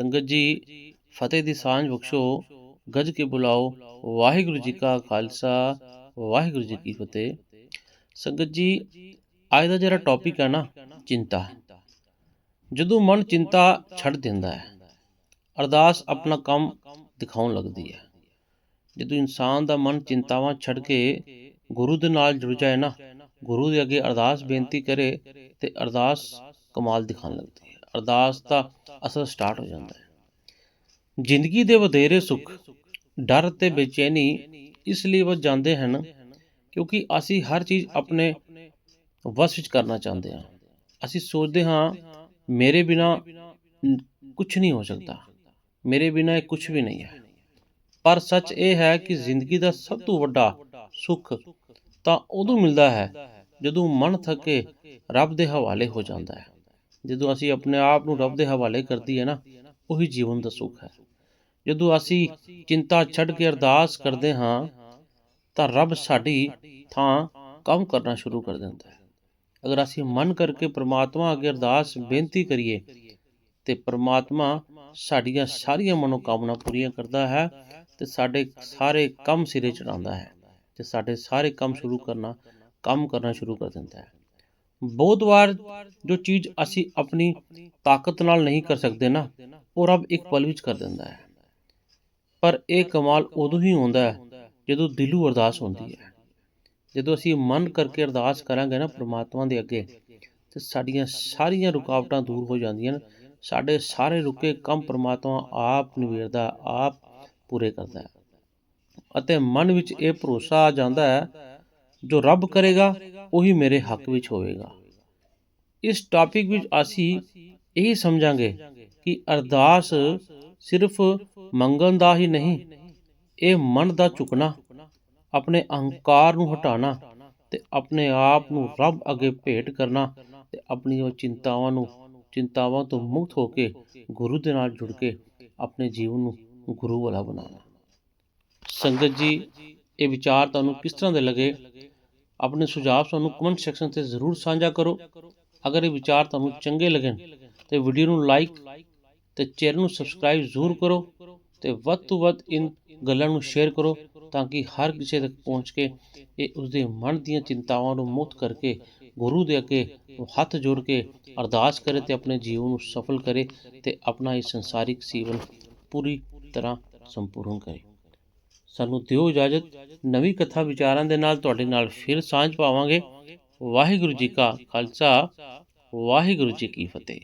ਸੰਗਤ ਜੀ, ਫਤਿਹ ਦੀ ਸਾਂਝ ਬਖਸ਼ੋ, ਗੱਜ ਕੇ ਬੁਲਾਓ, ਵਾਹਿਗੁਰੂ ਜੀ ਕਾ ਖਾਲਸਾ, ਵਾਹਿਗੁਰੂ ਜੀ ਕੀ ਫਤਿਹ। ਸੰਗਤ ਜੀ, ਅੱਜ ਦਾ ਜਿਹੜਾ ਟੌਪਿਕ ਹੈ ਨਾ, ਚਿੰਤਾ। ਜਦੋਂ ਮਨ ਚਿੰਤਾ ਛੱਡ ਦਿੰਦਾ ਹੈ, ਅਰਦਾਸ ਆਪਣਾ ਕੰਮ ਦਿਖਾਉਣ ਲੱਗਦੀ ਹੈ। ਜਦੋਂ ਇਨਸਾਨ ਦਾ ਮਨ ਚਿੰਤਾਵਾਂ ਛੱਡ ਕੇ ਗੁਰੂ ਦੇ ਨਾਲ ਜੁੜ ਜਾਏ ਨਾ, ਗੁਰੂ ਦੇ ਅੱਗੇ ਅਰਦਾਸ ਬੇਨਤੀ ਕਰੇ ਤੇ ਅਰਦਾਸ ਕਮਾਲ ਦਿਖਾਉਣ ਲੱਗਦੀ ਅਰਦਾਸ ਦਾ ਅਸਰ ਸਟਾਰਟ ਹੋ ਜਾਂਦਾ ਹੈ। ਜ਼ਿੰਦਗੀ ਦੇ ਵਧੇਰੇ ਸੁੱਖ, ਡਰ ਤੇ ਬੇਚੈਨੀ ਇਸ ਲਈ ਵੱਧ ਜਾਂਦੇ ਹਨ ਕਿਉਂਕਿ ਅਸੀਂ ਹਰ ਚੀਜ਼ ਆਪਣੇ ਵਸ ਵਿੱਚ ਕਰਨਾ ਚਾਹੁੰਦੇ ਹਾਂ। ਅਸੀਂ ਸੋਚਦੇ ਹਾਂ, ਮੇਰੇ ਬਿਨਾ ਕੁਝ ਨਹੀਂ ਹੋ ਸਕਦਾ, ਮੇਰੇ ਬਿਨਾ ਇਹ ਕੁਝ ਵੀ ਨਹੀਂ ਹੈ। ਪਰ ਸੱਚ ਇਹ ਹੈ ਕਿ ਜ਼ਿੰਦਗੀ ਦਾ ਸਭ ਤੋਂ ਵੱਡਾ ਸੁੱਖ ਤਾਂ ਉਦੋਂ ਮਿਲਦਾ ਹੈ ਜਦੋਂ ਮਨ ਥੱਕੇ, ਰੱਬ ਦੇ ਹਵਾਲੇ ਹੋ ਜਾਂਦਾ ਹੈ। ਜਦੋਂ ਅਸੀਂ ਆਪਣੇ ਆਪ ਨੂੰ ਰੱਬ ਦੇ ਹਵਾਲੇ ਕਰਦੀ ਹੈ ਨਾ, ਉਹੀ ਜੀਵਨ ਦਾ ਸੁੱਖ ਹੈ। ਜਦੋਂ ਅਸੀਂ ਚਿੰਤਾ ਛੱਡ ਕੇ ਅਰਦਾਸ ਕਰਦੇ ਹਾਂ, ਤਾਂ ਰੱਬ ਸਾਡੀ ਥਾਂ ਕੰਮ ਕਰਨਾ ਸ਼ੁਰੂ ਕਰ ਦਿੰਦਾ ਹੈ। ਅਗਰ ਅਸੀਂ ਮਨ ਕਰਕੇ ਪ੍ਰਮਾਤਮਾ ਅੱਗੇ ਅਰਦਾਸ, ਬੇਨਤੀ ਕਰੀਏ, ਤੇ ਪ੍ਰਮਾਤਮਾ ਸਾਡੀਆਂ ਸਾਰੀਆਂ ਮਨੋਕਾਮਨਾ ਪੂਰੀਆਂ ਕਰਦਾ ਹੈ ਤੇ ਸਾਡੇ ਸਾਰੇ ਕੰਮ ਸਿਰੇ ਚੜਾਉਂਦਾ ਹੈ ਤੇ ਸਾਡੇ ਸਾਰੇ ਕੰਮ ਸ਼ੁਰੂ ਕਰਨਾ, ਕੰਮ ਕਰਨਾ ਸ਼ੁਰੂ ਕਰ ਦਿੰਦਾ ਹੈ। ਬਹੁਤ ਵਾਰ ਜੋ ਚੀਜ਼ ਅਸੀਂ ਆਪਣੀ ਤਾਕਤ ਨਾਲ ਨਹੀਂ ਕਰ ਸਕਦੇ ਨਾ, ਉਹ ਰੱਬ ਇੱਕ ਪਲ ਵਿੱਚ ਕਰ ਦਿੰਦਾ ਹੈ। ਪਰ ਇਹ ਕਮਾਲ ਉਦੋਂ ਹੀ ਹੁੰਦਾ ਹੈ ਜਦੋਂ ਦਿਲੋਂ ਅਰਦਾਸ ਹੁੰਦੀ ਹੈ। ਜਦੋਂ ਅਸੀਂ ਮਨ ਕਰਕੇ ਅਰਦਾਸ ਕਰਾਂਗੇ ਨਾ ਪ੍ਰਮਾਤਮਾ ਦੇ ਅੱਗੇ, ਤੇ ਸਾਡੀਆਂ ਸਾਰੀਆਂ ਰੁਕਾਵਟਾਂ ਦੂਰ ਹੋ ਜਾਂਦੀਆਂ ਨੇ। ਸਾਡੇ ਸਾਰੇ ਰੁਕੇ ਕੰਮ ਪ੍ਰਮਾਤਮਾ ਆਪ ਨਿਵੇਰਦਾ ਆਪ ਪੂਰੇ ਕਰਦਾ ਹੈ। ਅਤੇ ਮਨ ਵਿੱਚ ਇਹ ਭਰੋਸਾ ਆ ਜਾਂਦਾ ਹੈ ਜੋ ਰੱਬ ਕਰੇਗਾ, ਉਹੀ ਮੇਰੇ ਹੱਕ ਵਿੱਚ ਹੋਵੇਗਾ। ਇਸ ਟਾਪਿਕ ਵਿੱਚ ਅਸੀਂ ਇਹ ਸਮਝਾਂਗੇ ਕਿ ਅਰਦਾਸ ਸਿਰਫ ਮੰਗਣ ਦਾ ਹੀ ਨਹੀਂ, ਇਹ ਮਨ ਦਾ ਝੁਕਣਾ, ਆਪਣੇ ਅਹੰਕਾਰ ਨੂੰ ਹਟਾਣਾ ਤੇ ਆਪਣੇ ਆਪ ਨੂੰ ਰੱਬ ਅੱਗੇ ਭੇਟ ਕਰਨਾ ਤੇ ਆਪਣੀਆਂ ਚਿੰਤਾਵਾਂ ਨੂੰ, ਚਿੰਤਾਵਾਂ ਤੋਂ ਮੁਕਤ ਹੋ ਕੇ ਗੁਰੂ ਦੇ ਨਾਲ ਜੁੜ ਕੇ ਆਪਣੇ ਜੀਵਨ ਨੂੰ ਗੁਰੂ ਵਾਲਾ ਬਣਾਉਣਾ। ਸੰਗਤ ਜੀ, ਇਹ ਵਿਚਾਰ ਤੁਹਾਨੂੰ ਕਿਸ ਤਰ੍ਹਾਂ ਦੇ ਲੱਗੇ? ਆਪਣੇ ਸੁਝਾਅ ਸਾਨੂੰ ਕਮੈਂਟ ਸੈਕਸ਼ਨ ਤੇ ਜ਼ਰੂਰ ਸਾਂਝਾ ਕਰੋ। ਅਗਰ ਇਹ ਵਿਚਾਰ ਤੁਹਾਨੂੰ ਚੰਗੇ ਲੱਗਣ ਤੇ ਵੀਡੀਓ ਨੂੰ ਲਾਈਕ ਤੇ ਚੈਨਲ ਨੂੰ ਸਬਸਕ੍ਰਾਈਬ ਜ਼ਰੂਰ ਕਰੋ ਤੇ ਵੱਧ ਤੋਂ ਵੱਧ ਇਨ ਗੱਲਾਂ ਨੂੰ ਸ਼ੇਅਰ ਕਰੋ ਤਾਂ ਕਿ ਹਰ ਕਿਸੇ ਤੱਕ ਪਹੁੰਚ ਕੇ ਇਹ ਉਸਦੇ ਮਨ ਦੀਆਂ ਚਿੰਤਾਵਾਂ ਨੂੰ ਮੁਕਤ ਕਰਕੇ, ਗੁਰੂ ਦੇ ਅੱਗੇ ਹੱਥ ਜੋੜ ਕੇ ਅਰਦਾਸ ਕਰੇ ਤੇ ਆਪਣੇ ਜੀਵਨ ਨੂੰ ਸਫਲ ਕਰੇ ਤੇ ਆਪਣਾ ਇਹ ਸੰਸਾਰਿਕ ਜੀਵਨ ਪੂਰੀ ਤਰ੍ਹਾਂ ਸੰਪੂਰਨ ਕਰੇ। ਸਾਨੂੰ ਦਿਓ ਇਜਾਜ਼ਤ, ਨਵੀਂ ਕਥਾ ਵਿਚਾਰਾਂ ਦੇ ਨਾਲ ਤੁਹਾਡੇ ਨਾਲ ਫਿਰ ਸਾਂਝ ਪਾਵਾਂਗੇ। ਵਾਹਿਗੁਰੂ ਜੀ ਕਾ ਖਾਲਸਾ, ਵਾਹਿਗੁਰੂ ਜੀ ਕੀ ਫਤਿਹ।